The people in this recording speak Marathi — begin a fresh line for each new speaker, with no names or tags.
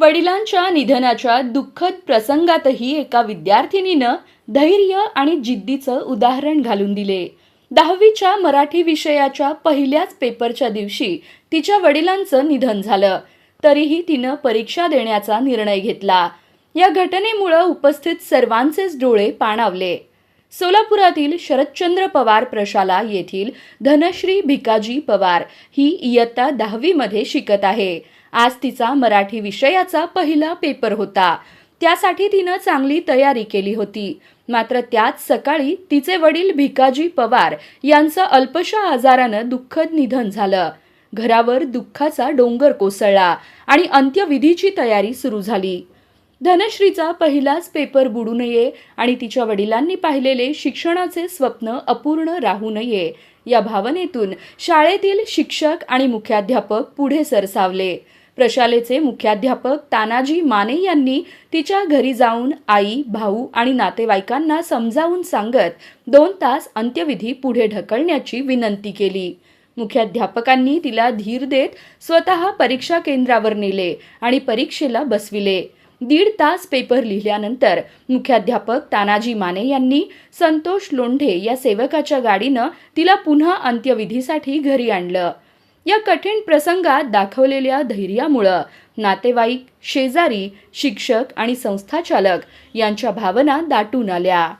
वडिलांच्या निधनाच्या दुःखद प्रसंगातही एका विद्यार्थिनीनं धैर्य आणि जिद्दीचं उदाहरण घालून दिले. दहावीच्या मराठी विषयाच्या पहिल्याच पेपरच्या दिवशी तिच्या वडिलांचं निधन झालं. तरीही तिनं परीक्षा देण्याचा निर्णय घेतला. या घटनेमुळं उपस्थित सर्वांचेच डोळे पाणावले. सोलापुरातील शरदचंद्र पवार प्रशाला येथील धनश्री भिकाजी पवार ही इयत्ता दहावीमध्ये शिकत आहे. आज तिचा मराठी विषयाचा पहिला पेपर होता. त्यासाठी तिनं चांगली तयारी केली होती. मात्र त्याच सकाळी तिचे वडील भिकाजी पवार यांचं अल्पशा आजारानं दुःखद निधन झालं. घरावर दुःखाचा डोंगर कोसळला आणि अंत्यविधीची तयारी सुरू झाली. धनश्रीचा पहिलाच पेपर बुडू नये आणि तिच्या वडिलांनी पाहिलेले शिक्षणाचे स्वप्न अपूर्ण राहू नये या भावनेतून शाळेतील शिक्षक आणि मुख्याध्यापक पुढे सरसावले. प्रशालेचे मुख्याध्यापक तानाजी माने यांनी तिच्या घरी जाऊन आई भाऊ आणि नातेवाईकांना समजावून सांगत दोन तास अंत्यविधी पुढे ढकलण्याची विनंती केली. मुख्याध्यापकांनी तिला धीर देत स्वतः परीक्षा केंद्रावर नेले आणि परीक्षेला बसविले. दीड तास पेपर लिहिल्यानंतर मुख्याध्यापक तानाजी माने यांनी संतोष लोंढे या सेवकाच्या गाडीनं तिला पुन्हा अंत्यविधीसाठी घरी आणलं. या कठीण प्रसंगात दाखवलेल्या धैर्यामुळं नातेवाईक शेजारी शिक्षक आणि संस्थाचालक यांच्या भावना दाटून आल्या.